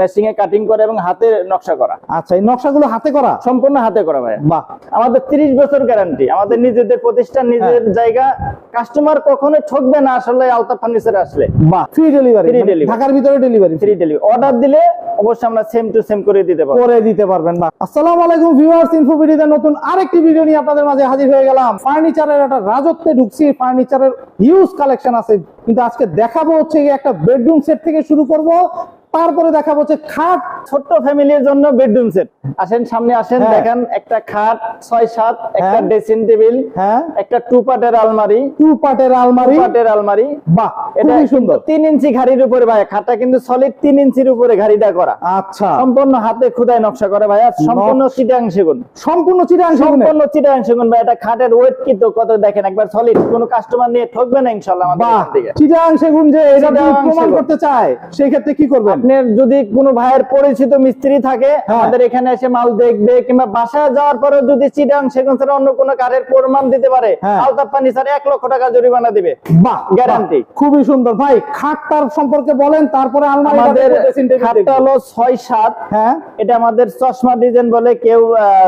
মেশিং এ cutting করে এবং হাতে নকশা করা। আচ্ছা এই নকশাগুলো হাতে করা? সম্পূর্ণ হাতে করা ভাই বাহ। আমাদের 30 বছর গ্যারান্টি আমাদের নিজেদের প্রতিষ্ঠান নিজের হ্যাঁ। জায়গা। কাস্টমার কখনো ঠকবে না আসলে আলতা ফার্নিচার আসলে। বাহ ফ্রি ডেলিভারি delivery। ঢাকার ভিতরে ডেলিভারি ফ্রি ডেলিভারি অর্ডার দিলে অবশ্যই আমরা সেম টু সেম করে দিতে পারব। করে দিতে পারবেন বা আসসালামু আলাইকুম ভিউয়ার্স ইনফো ভিডিওতে নতুন আরেকটি ভিডিও নিয়ে আপনাদের মাঝে হাজির হয়ে গেলাম। ফার্নিচারের একটা রাজত্বে ঢুকছি। ফার্নিচারের হিউজ কালেকশন আছে। কিন্তু আজকে দেখাবো হচ্ছে একটা বেডরুম সেট থেকে শুরু করব। তারপরে দেখাবো হচ্ছে খাট ছোট্ট ফ্যামিলির জন্য বেডরুম সেট আসেন সামনে আসেন হ্যাঁ। দেখেন একটা খাট ছয় সাত একটা হ্যাঁ। ড্রেসিং টেবিল হ্যাঁ। একটা টু পার্টের আলমারি। টু পার্টের আলমারি। পার্টের আলমারি। বাহ এটা সুন্দর। তিন ইঞ্চি ঘাড়ির উপরে ভাই খাটটা কিন্তু সলিড তিন ইঞ্চির উপরে ঘাড়িটা করা। আচ্ছা। সম্পূর্ণ হাতে খুদাই নকশা করে ভাই আর সম্পূর্ণ চিটাং সেগুন। সম্পূর্ণ চিরাং সেগুনের? সম্পূর্ণ চিটাং সেগুন ভাই এটা খাটের ওয়েট কিন্তু কত দেখেন একবার সলিড কোনো কাস্টমার নিয়ে ঠকবে না ইনশাআল্লাহ আমাদের থেকে। চিরাং সেগুন যে এটা প্রমাণ করতে চায় সেই ক্ষেত্রে কি করবেন? আপনার যদি কোনো ভাইয়ের পরিচিত মিস্ত্রি থাকে হ্যাঁ। আমাদের এখানে এসে মাল দেখবে কিংবা বাসায় যাওয়ার পরে যদি চিটাং সেগুন ছাড়া অন্য কোনো কাঠের প্রমাণ দিতে পারে। আলতাপ পানি স্যার এক লক্ষ টাকা জরিমানা দিবে বাহ Guarantee। বাহ, খুবই সুন্দর ভাই খাটটার সম্পর্কে বলেন তারপরে আমাদের খাটটা হলো ছয় সাত হ্যাঁ এটা আমাদের চশমা ডিজাইন বলে কেউ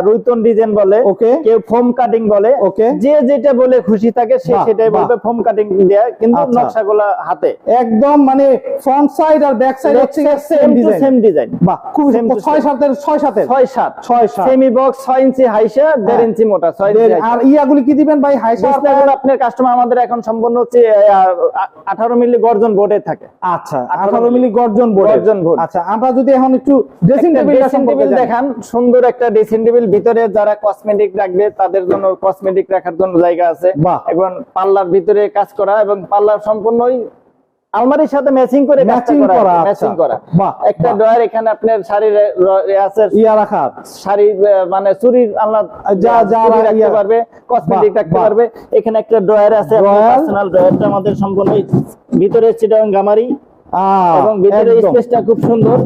রুইতন ডিজাইন বলে ওকে কেউ ফোম কাটিং বলে ওকে। যে যেটা বলে খুশি থাকে সে সেটাই। বলবে ফোম কাটিং দেয়া কিন্তু আচ্ছা। নকশাগুলো হাতে একদম মানে ফ্রন্ট সাইড আর ব্যাক সাইড হচ্ছে সেম ডিজাইন সেম ডিজাইন বাহ খুবই Same সুন্দর। to ছয় same। সাতের ছয় সাতের। ছয় সাত। ছয় সাত। সেমি বক্স ছয় ইঞ্চি হাইসা দেড় ইঞ্চি মোটা ছয় ইঞ্চি আর ইয়াগুলি কি দিবেন ভাই? হাই বিছনাগুলো আপনার কাস্টমার আমাদের এখন সম্পূর্ণ হচ্ছে আঠারো মিলি গর্জন বোর্ডে থাকে। আচ্ছা 18 মিলি গর্জন বোর্ড গর্জন board। আচ্ছা আমরা যদি এখন একটু ড্রেসিং টেবিল টেবিল দেখান সুন্দর একটা ড্রেসিং টেবিল ভিতরে যারা কসমেটিক রাখবে তাদের জন্য কসমেটিক রাখার জন্য জায়গা আছে। এবং পার্লার ভিতরে কাজ করা এবং পার্লার সম্পূর্ণই আলমারির সাথে ম্যাচিং করে ম্যাচিং করা ম্যাচিং আচ্ছা। করা। একটা বাহ। ড্রয়ার এখানে আপনার শাড়ির আছে ইয়া রাখা। শাড়ি মানে চুরির আল্লাহ যা যা রাখতে পারবে কসমেটিক রাখতে পারবে। এখানে একটা ড্রয়ার আছে পার্সোনাল ড্রয়ারটা আমাদের সম্পূর্ণ ভিতরে চিটাং গামারি। এবং ভিতরে। স্পেসটা খুব সুন্দর।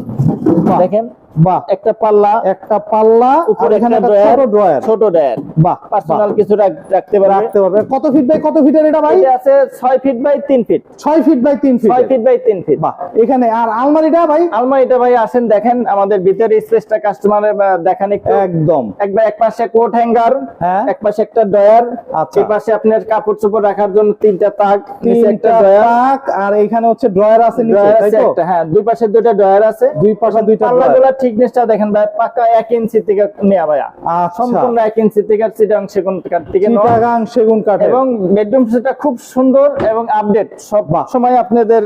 দেখেন। বাহ। একটা পাল্লা একটা পাল্লা উপরে এখানে একটা একটা ছোট ড্রয়ার। ড্রয়ার। ছোট ড্রয়ার। বাহ পার্সোনাল কিছু রাখতে পারবে। রাখতে পারবে। কত ফিট বাই কত ফিটের এটা ভাই? এটা আছে 6 ফিট বাই 3 ফিট ছয় ফিট বাই তিন ফিট 6 ফিট বাই 3 ফিট বাহ। এখানে আর আলমারিটা ভাই? আলমারিটা ভাই আসেন দেখেন আমাদের ভিতরে স্পেসটা কাস্টমারের দেখান একটু। একদম। একবার এক পাশে কোট হ্যাঙ্গার হ্যাঁ। এক পাশে একটা ড্রয়ার আচ্ছা। এই পাশে আপনার কাপড় চোপড় রাখার জন্য তিনটা তাক নিচে একটা ড্রয়ার। তাক আর এখানে হচ্ছে ড্রয়ার আছে নিচে ড্রয়ার তাই তো? হ্যাঁ দুই পাশে দুইটা ড্রয়ার আছে। দুই পাশে দুইটা ড্রয়ার। ঠিকনেসটা দেখেন ভাই পাকা ইঞ্চি থেকে ভাইয়া। আচ্ছা। সম্পূর্ণ ইঞ্চি থেকে চিটাং সেগুন কাঠ থেকে সেগুন কাঠের। এবং বেডরুম সেটটা খুব সুন্দর এবং আপডেট সব সময় আপনাদের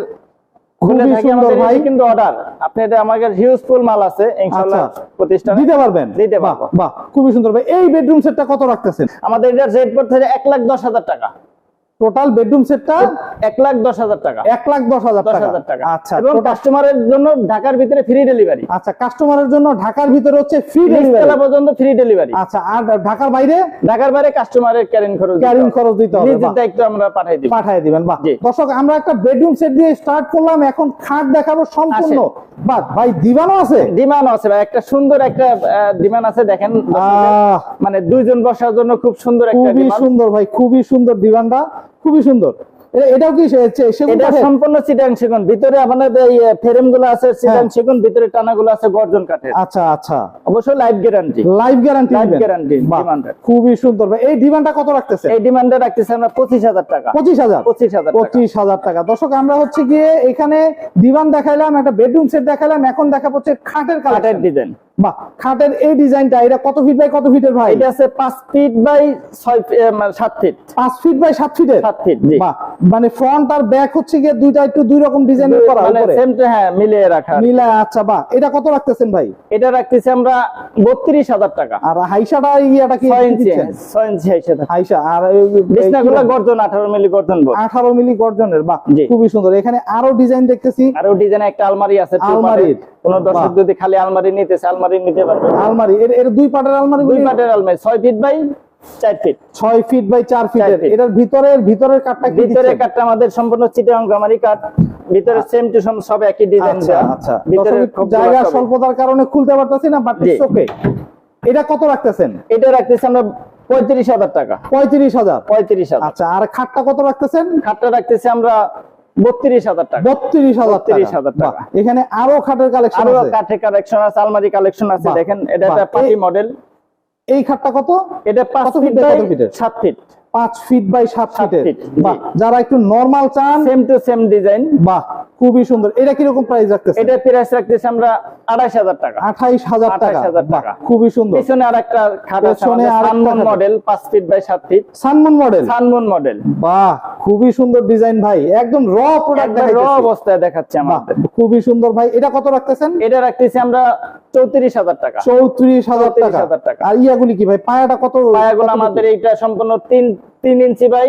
খুবই সুন্দর ভাই। কিন্তু অর্ডার আপনাদের আমাদের হিউজ ফুল মাল আছে ইনশাআল্লাহ আচ্ছা। প্রতিষ্ঠানে দিতে পারবেন? দিতে বাহ পারব। বাহ খুবই সুন্দর ভাই। এই বেডরুম সেটটা কত রাখতেছেন? আমাদের এটা রেট পড়ছে এক লাখ দশ হাজার টাকা। টোটাল বেডরুম সেটটা এক লাখ দশ হাজার টাকা। এক লাখ দশ হাজার দশ টাকা। হাজার টাকা। আচ্ছা এবং কাস্টমারের জন্য ঢাকার ভিতরে ফ্রি ডেলিভারি আচ্ছা কাস্টমারের জন্য ঢাকার ভিতরে হচ্ছে ফ্রি ডেলিভারি পর্যন্ত ফ্রি ডেলিভারি আচ্ছা আর ঢাকার বাইরে? ঢাকার বাইরে কাস্টমারের ক্যারিং খরচ ক্যারিং খরচ দিতে হবে নিজের বাহ। দায়িত্ব আমরা দিব। পাঠিয়ে দিবেন বাহ। দর্শক আমরা একটা বেডরুম সেট দিয়ে স্টার্ট করলাম এখন খাট দেখাবো সম্পূর্ণ। বাহ ভাই দিবানও আছে? ডিমান্ড আছে ভাই। একটা সুন্দর একটা ডিমান্ড আছে দেখেন। মানে দুইজন বসার জন্য খুব সুন্দর একটা খুবই সুন্দর ভাই খুবই সুন্দর দিবানটা। খুবই সুন্দর। এটাও কি এটা সম্পূর্ণ চিটাং সেগুন। ভিতরে আপনাদের ফ্রেমগুলো আছে চিটাং সেগুন ভিতরে টানা গুলো আছে গর্জন কাঠের। আচ্ছা আচ্ছা। অবশ্যই life guarantee live guarantee guarantee, demand এর। খুবই সুন্দর। এই ডিমান্ডটা কত রাখতেছে এই ডিমান্ডে রাখতেছি আমরা পঁচিশ হাজার টাকা। পঁচিশ হাজার? পঁচিশ হাজার টাকা। দর্শক আমরা হচ্ছে গিয়ে এখানে দিবান দেখাইলাম একটা বেডরুম সেট দেখাইলাম এখন দেখা হচ্ছে খাটের কাঠের ডিজাইন বাহ খাটের এই ডিজাইনটা এটা কত ফিট বাই কত ফিটের ভাই? এটা আছে পাঁচ ফিট বাই ছয় ফি- এ, মানে সাত ফিট পাঁচ ফিট বাই সাত ফিটের সাত ফিট বাহ মানে ফ্রন্ট আর ব্যাক হচ্ছে গিয়ে দুইটা একটু দুই রকম ডিজাইনের করা মানে উপরে? সেম হ্যাঁ মিলিয়ে রাখা। মিলা আচ্ছা বাহ এটা কত রাখতেছেন ভাই? এটা রাখতেছি আমরা বত্রিশ হাজার টাকা। আর হাইসাটা ইয়াটা কি ছয় ইঞ্চি দিচ্ছেন? ছয় ইঞ্চি হাইসে থাকে হাইসা আর বিছনাগুলো গর্জন আঠারো মিলি গর্জন বোর্ড। আঠারো মিলি গর্জনের বাহ জি। খুবই সুন্দর। এখানে আরও ডিজাইন দেখতেছি। আরও ডিজাইনে একটা আলমারি আছে part-এর। কোনো দর্শক যদি খালি আলমারি নিতে চায় আলমারি নিতে পারবে। আলমারি এর দুই পাটের আলমারি দুই পাটের আলমারি ছয় ফিট বাই চার ফিট ছয় ফিট বাই চার ফিটের এটার ভিতরের ভিতরের কাঠটা কি ভিতরে দিচ্ছেন? আমাদের সম্পূর্ণ চিটাং গামারি কাঠ। ভিতরে সেম টু সেম সব একই ডিজাইন আচ্ছা আচ্ছা। ভিতরে জায়গা স্বল্পতার কারণে খুলতে পারতেছি না বাট জি। ওকে এটা কত রাখতেছেন? এটা রাখতেছি আমরা পঁয়ত্রিশ হাজার টাকা। পঁয়ত্রিশ হাজার। পঁয়ত্রিশ হাজার। আচ্ছা আর খাটটা কত রাখতেছেন? খাটটা রাখতেছি আমরা বত্রিশ হাজার টাকা। বত্রিশ হাজার 32,000 টাকা। এখানে আরও খাটের কালেকশন আরও আছে। কালেকশন আছে আলমারি কালেকশন আছে। দেখেন এটা একটা পার্টি মডেল এই খাটটা কত? এটা পাঁচ ফিট বাই? সাত ফিট পাঁচ ফিট বাই সাত ফিটের ফিট, বাহ যারা একটু নরমাল চান সেম টু সেম ডিজাইন বাহ খুবই সুন্দর। এটা কীরকম প্রাইস রাখতেছে এটা প্রাইস রাখতেছি আমরা আড়াইশ হাজার টাকা। আঠাইশ হাজার টাকা। বাহ, খুবই সুন্দর। পিছনে আর একটা খাট আছে পেছনে সানমন। মডেল পাঁচ ফিট বাই সাত feet Sunmoon model Sunmoon model বাহ খুবই সুন্দর ডিজাইন ভাই। একদম র প্রোডাক্ট র অবস্থায় দেখাচ্ছে আমাদের। খুবই সুন্দর ভাই। এটা কত রাখতেছেন? এটা রাখতেছি আমরা চৌত্রিশ হাজার টাকা। চৌত্রিশ হাজার টাকা। আর ইয়াগুলি কি ভাই? পায়াটা কত পায়াগুলো আমাদের এইটা সম্পূর্ণ তিন তিন ইঞ্চি বাই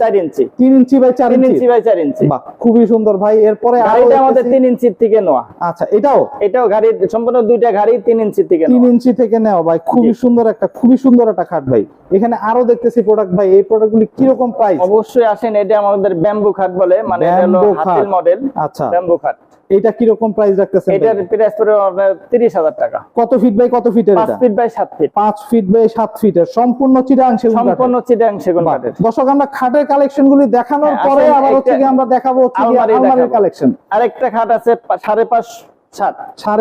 চার ইঞ্চি। তিন ইঞ্চি বাই চার ইঞ্চি? ইঞ্চি বাই চার ইঞ্চি। খুবই সুন্দর ভাই। এরপরে গাড়িটা আমাদের তিন ইঞ্চির থেকে নেওয়া। আচ্ছা এটাও? এটাও গাড়ি সম্পূর্ণ দুইটা গাড়ি তিন ইঞ্চির থেকে তিন ইঞ্চি থেকে নেওয়া ভাই। খুবই সুন্দর একটা খুবই সুন্দর একটা খাট ভাই। এখানে আরও দেখতেছি প্রোডাক্ট ভাই। এই প্রোডাক্ট গুলি কীরকম প্রাইস অবশ্যই আসেন এটা আমাদের ব্যাম্বু খাট বলে। মানে হাতিল মডেল আচ্ছা। ব্যাম্বু খাট। এটা কীরকম প্রাইস রাখতেছেন? এটার প্রাইস পড়ে আপনার তিরিশ হাজার টাকা। কত ফিট বাই কত ফিটের এটা? ফিট বাই সাত ফিট পাঁচ ফিট বাই সাত ফিটের সম্পূর্ণ চিরাং সেগুন সম্পূর্ণ চিটাং সেগুন কাঠের। দর্শক আমরা খাটের কালেকশন গুলি দেখানোর হ্যাঁ, পরে আবার হচ্ছে কি আমরা দেখাবো হচ্ছে কি আলমারির কালেকশন আরেকটা খাট আছে পা- সাড়ে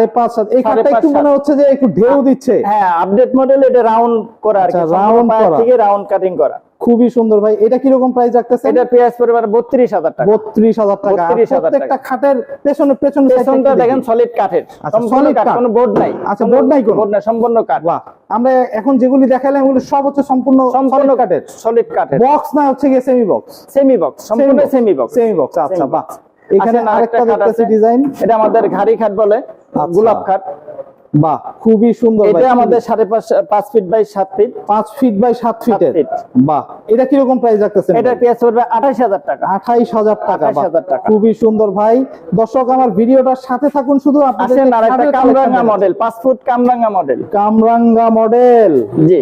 পাঁচ সাত। এই খাটটা একটু মনে হচ্ছে যে একটু ঢেউ দিচ্ছে। হ্যাঁ আপডেট মডেল এটা রাউন্ড করা আর কি। আচ্ছা, করা। থেকে রাউন্ড কাটিং করা। খুবই সুন্দর ভাই। এটা কীরকম প্রাইস রাখতেছে এটা প্রাইস পড়বে বত্রিশ হাজার টাকা। বত্রিশ হাজার টাকা। 32,000 টাকা। প্রত্যেকটা খাটের পেছনে পেছনে পেছনটা দেখেন সলিড কাঠের। আচ্ছা, সম্পূর্ণ কাঠ। কোনো বোর্ড নাই। আচ্ছা, board নাই কোনো? বোর্ড নাই সম্পূর্ণ কাঠ। বাহ। আমরা এখন যেগুলি দেখালাম এগুলো সব হচ্ছে সম্পূর্ণ সম্পূর্ণ কাঠের। সলিড কাঠের। বক্স না হচ্ছে গিয়ে সেমি বক্স সেমি বক্স সম্পূর্ণ সেমি বক্স সেমি বক্স আচ্ছা বাহ। এখানে আরেকটা আরেকটা দেখতেছি ডিজাইন এটা আমাদের ঘাড়ি খাট বলে আচ্ছা। গোলাপ খাট। বাহ খুবই সুন্দর এটা আমাদের সাড়ে পাঁচ ফিট বাই সাত ফিট পাঁচ ফিট বাই সাত ফিটের। বাহ এটা কীরকম প্রাইস রাখতেছেন এটা প্রাইস পড়বে আঠাশ হাজার টাকা। আঠাইশ হাজার টাকা টাকা। খুবই সুন্দর ভাই। দর্শক আমার ভিডিওটার সাথে থাকুন শুধু আপনাদের কামরাঙ্গা মডেল পাঁচ ফুট কামরাঙ্গা মডেল কামরাঙ্গা মডেল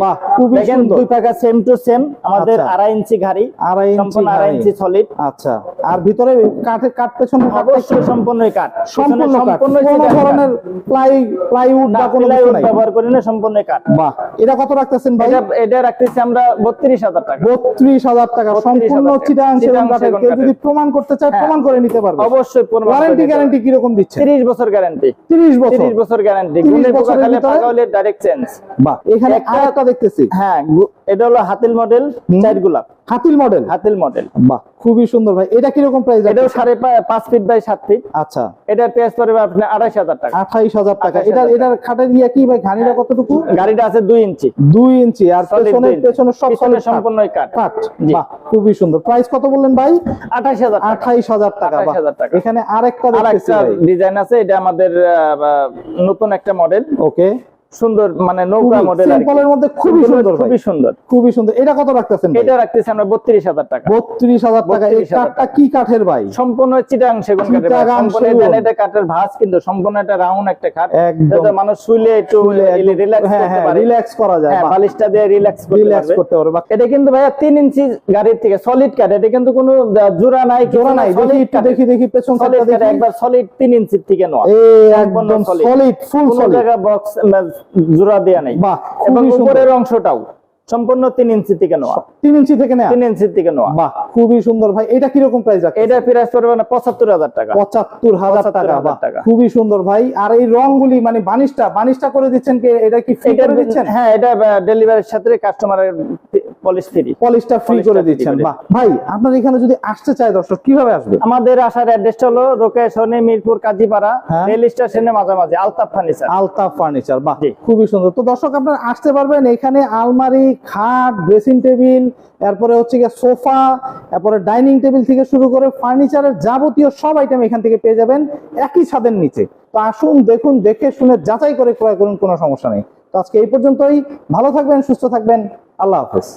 বাহ খুবই সুন্দর। দুই পাকা সেম টু সেম আমাদের আচ্ছা। আড়াই ইঞ্চি ঘাড়ি আড়াই ইঞ্চি আড়াই ইঞ্চি সলিড আচ্ছা আর ভিতরে কাঠের কাঠ পেছনে অবশ্যই সম্পূর্ণই কাঠ। সম্পূর্ণ কাঠ। সম্পূর্ণ কোনো ধরনের প্লাই প্লাইউড বা কোনো কিছু নাই। ব্যবহার করি না সম্পূর্ণ কাঠ। বাহ এটা কত রাখতেছেন ভাই? এটা এটা রাখতেছি আমরা বত্রিশ হাজার টাকা। বত্রিশ হাজার টাকা সম্পূর্ণ চিটাং সেগুন কাঠের কেউ যদি প্রমাণ করতে চায় হ্যাঁ। প্রমাণ করে নিতে পারবে। অবশ্যই গ্যারান্টি দিচ্ছে? তিরিশ বছর গ্যারান্টি বছর। তিরিশ বছর গ্যারান্টি 30 পোকা খালে পাকা হলে ডাইরেক্ট চেঞ্জ বাহ এখানে আরেকটা দেখতেছি। হ্যাঁ এটা হলো হাতিল মডেল হুম। চার গোলাপ। হাতিল মডেল হাতিল মডেল বাহ খুবই সুন্দর ভাই। এটা কীরকম প্রাইস এটাও সাড়ে পাঁচ ফিট বাই সাত ফিট আচ্ছা। এটার প্রাইস পড়বে আপনার আড়াইশ হাজার টাকা। আঠাইশ হাজার টাকা। এটা এটার খাটের ইয়া কি ভাই? ঘানিটা কতটুকু? গাড়িটা আছে দুই ইঞ্চি। দুই ইঞ্চি। আর Solid পেছনে পেছনে সব solid সম্পূর্ণ কাঠ। কাঠ। বাহ খুবই সুন্দর। প্রাইস কত বললেন ভাই? আঠাশ হাজার আঠাইশ হাজার টাকা বাহ। 28,000 টাকা। এখানে আরেকটা ডিজাইন আছে। এটা আমাদের নতুন একটা মডেল ওকে সুন্দর মানে নৌকা মডেল। সিম্পলের মধ্যে খুবই সুন্দর খুবই সুন্দর। খুবই সুন্দর। এটা কত রাখতেছেন এটা রাখতেছি আমরা বত্রিশ হাজার টাকা। বত্রিশ হাজার টাকা। এই কাঠটা কি কাঠের ভাই? সম্পূর্ণ চিটাং সেগুন কাঠের ভাই। সম্পূর্ণ এটা- এটা কাঠের ভাঁজ কিন্তু সম্পূর্ণ একটা রাউন্ড একটা কাঠ। একদম। মানুষ শুইলে একটু রিল্যাক্স হ্যাঁ করতে হ্যাঁ পারে। রিল্যাক্স করা যায়। হ্যাঁ বালিশটা দিয়ে রিল্যাক্স করতে রিল্যাক্স করতে পারবে। এটা কিন্তু ভাইয়া তিন ইঞ্চি গাড়ির থেকে সলিড কাঠ। এটা কিন্তু কোনো জোড়া নাই জোড়া নাই দেখি একটু। দেখি দেখি পেছন দেখি। একবার সলিড তিন ইঞ্চির থেকে নেওয়া। এই একদম সলিড ফুল সলিড বক্স জোড়া দেয়া নেই। এবং উপরের অংশটাও সম্পূর্ণ তিন ইঞ্চি থেকে নেওয়া। তিন ইঞ্চি থেকে নেওয়া তিন ইঞ্চি থেকে নেওয়া। বাহ খুবই সুন্দর। ভাই এটা কীরকম প্রাইস এটা প্রাইস পড়বে না পঁচাত্তর হাজার টাকা। পঁচাত্তর হাজার টাকা 75,000 বাহ টাকা। খুবই সুন্দর ভাই। আর এই রংগুলি মানে বানিশটা বানিশটা করে দিচ্ছেন কি? এটা কি ফ্রি করে দিচ্ছেন? হ্যাঁ এটা ডেলিভারির সাথে কাস্টমারের পলিশটা ফ্রি Polish টা করে দিচ্ছেন। বাহ। ভাই আপনার এখানে যদি আসতে চায় দর্শক কীভাবে আসবে? আমাদের আসার অ্যাড্রেসটা হলো রোকেশ মিরপুর কাজীপাড়া হ্যাঁ। রেল স্টেশনের মাঝামাঝি আলতাফ ফার্নিচার আলতাফ ফার্নিচার বাহ খুবই সুন্দর। তো দর্শক আপনারা আসতে পারবেন এখানে আলমারি খাট ড্রেসিং টেবিল এরপরে হচ্ছে গিয়ে সোফা এরপরে ডাইনিং টেবিল থেকে শুরু করে ফার্নিচারের যাবতীয় সব আইটেম এখান থেকে পেয়ে যাবেন একই ছাদের নিচে। তো আসুন দেখুন দেখে শুনে যাচাই করে ক্রয় করুন কোনো সমস্যা নেই। তো আজকে এই পর্যন্তই। ভালো থাকবেন সুস্থ থাকবেন। আল্লাহ হাফেজ।